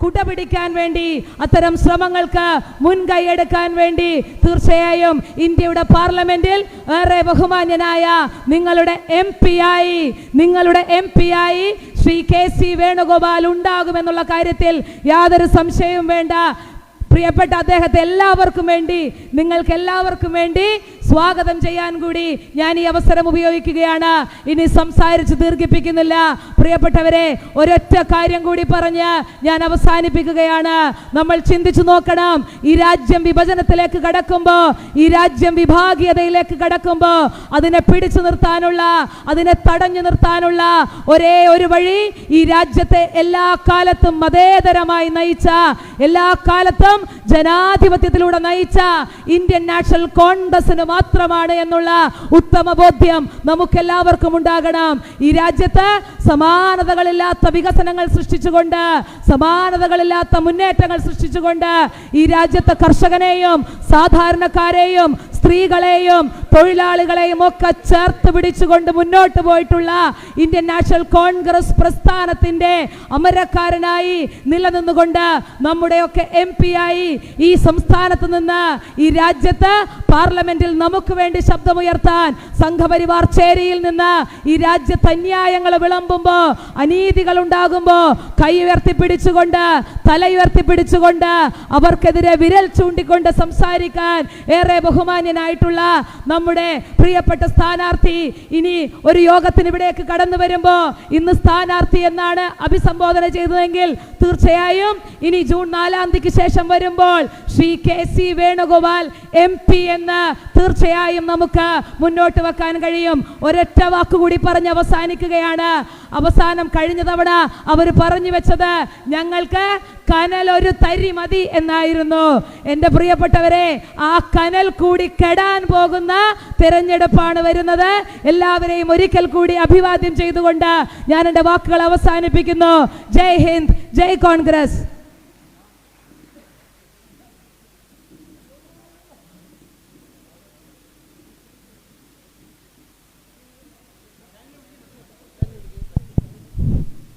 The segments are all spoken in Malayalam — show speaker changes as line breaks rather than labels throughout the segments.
കുടപിടിക്കാൻ വേണ്ടി അത്തരം ശ്രമങ്ങൾക്ക് മുൻകൈ എടുക്കാൻ വേണ്ടി തീർച്ചയായും ഇന്ത്യയുടെ പാർലമെന്റിൽ ഏറെ ബഹുമാന്യനായ നിങ്ങളുടെ എം പി ആയി നിങ്ങളുടെ എം പി ആയി ശ്രീ കെ സി വേണുഗോപാൽ ഉണ്ടാകുമെന്നുള്ള കാര്യത്തിൽ യാതൊരു സംശയവും വേണ്ട. പ്രിയപ്പെട്ട അദ്ദേഹത്തെ എല്ലാവർക്കും വേണ്ടി നിങ്ങൾക്ക് എല്ലാവർക്കും വേണ്ടി സ്വാഗതം ചെയ്യാൻ കൂടി ഞാൻ ഈ അവസരം ഉപയോഗിക്കുകയാണ്. ഇനി സംസാരിച്ച് ദീർഘിപ്പിക്കുന്നില്ല. പ്രിയപ്പെട്ടവരെ ഒരൊറ്റ കാര്യം കൂടി പറഞ്ഞ് ഞാൻ അവസാനിപ്പിക്കുകയാണ്. നമ്മൾ ചിന്തിച്ചു നോക്കണം. ഈ രാജ്യം വിഭജനത്തിലേക്ക് കടക്കുമ്പോൾ ഈ രാജ്യം വിഭാഗീയതയിലേക്ക് കടക്കുമ്പോൾ അതിനെ പിടിച്ചു നിർത്താനുള്ള അതിനെ തടഞ്ഞു നിർത്താനുള്ള ഒരേ ഒരു വഴി ഈ രാജ്യത്തെ എല്ലാ കാലത്തും മതേതരമായി നയിച്ച എല്ലാ കാലത്തും ജനാധിപത്യത്തിലൂടെ നയിച്ച ഇന്ത്യൻ നാഷണൽ കോൺഗ്രസിന് മാത്രമാണ് എന്നുള്ള ഉത്തമ ബോധ്യം നമുക്കെല്ലാവർക്കും ഉണ്ടാകണം. ഈ രാജ്യത്ത് സമാനതകളില്ലാത്ത വികസനങ്ങൾ സൃഷ്ടിച്ചുകൊണ്ട് സമാനതകളില്ലാത്ത മുന്നേറ്റങ്ങൾ സൃഷ്ടിച്ചുകൊണ്ട് ഈ രാജ്യത്തെ കർഷകനെയും സാധാരണക്കാരെയും സ്ത്രീകളെയും തൊഴിലാളികളെയും ഒക്കെ ചേർത്ത് പിടിച്ചുകൊണ്ട് മുന്നോട്ട് പോയിട്ടുള്ള ഇന്ത്യൻ നാഷണൽ കോൺഗ്രസ് പ്രസ്ഥാനത്തിന്റെ അമരക്കാരനായി നിലനിന്നുകൊണ്ട് നമ്മുടെയൊക്കെ എം പി ആയി ഈ സംസ്ഥാനത്ത് നിന്ന് ഈ രാജ്യത്ത് പാർലമെന്റിൽ നമുക്ക് വേണ്ടി ശബ്ദമുയർത്താൻ സംഘപരിവാർ ചേരിയിൽ നിന്ന് ഈ രാജ്യത്ത് അന്യായങ്ങൾ വിളമ്പുമ്പോ അനീതികൾ ഉണ്ടാകുമ്പോ കൈ ഉയർത്തിപ്പിടിച്ചുകൊണ്ട് തല ഉയർത്തിപ്പിടിച്ചുകൊണ്ട് അവർക്കെതിരെ വിരൽ ചൂണ്ടിക്കൊണ്ട് സംസാരിക്കാൻ ഏറെ ബഹുമാന്യനായിട്ടുള്ള നമ്മുടെ പ്രിയപ്പെട്ട സ്ഥാനാർത്ഥി ഇനി ഒരു യോഗത്തിന് ഇവിടേക്ക് കടന്നു വരുമ്പോൾ ഇന്ന് സ്ഥാനാർത്ഥി എന്നാണ് അഭിസംബോധന ചെയ്തതെങ്കിൽ തീർച്ചയായും ഇനി ജൂൺ നാലാം തീയതിക്ക് ശേഷം വരുമ്പോൾ Shri K C Venugopal M P എന്ന് തീർച്ചയായും നമുക്ക് മുന്നോട്ട് വെക്കാൻ കഴിയും. ഒരൊറ്റ വാക്കുകൂടി പറഞ്ഞ് അവസാനിക്കുകയാണ്. അവസാനം കഴിഞ്ഞ തവണ അവർ പറഞ്ഞു വെച്ചത് ഞങ്ങൾക്ക് കനൽ ഒരു തരി മതി എന്നായിരുന്നു. എന്റെ പ്രിയപ്പെട്ടവരെ ആ കനൽ കൂടി കെടാൻ പോകുന്ന തിരഞ്ഞെടുപ്പാണ് വരുന്നത്. എല്ലാവരെയും ഒരിക്കൽ കൂടി അഭിവാദ്യം ചെയ്തുകൊണ്ട് ഞാൻ എന്റെ വാക്കുകൾ അവസാനിപ്പിക്കുന്നു. ജയ് ഹിന്ദ് ജയ് കോൺഗ്രസ്.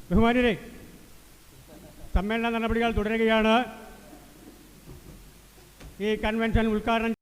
ബഹുമാനരെ സമ്മേളന നടപടികൾ തുടരുകയാണ്. ഈ കൺവെൻഷൻ ഉദ്ഘാടനം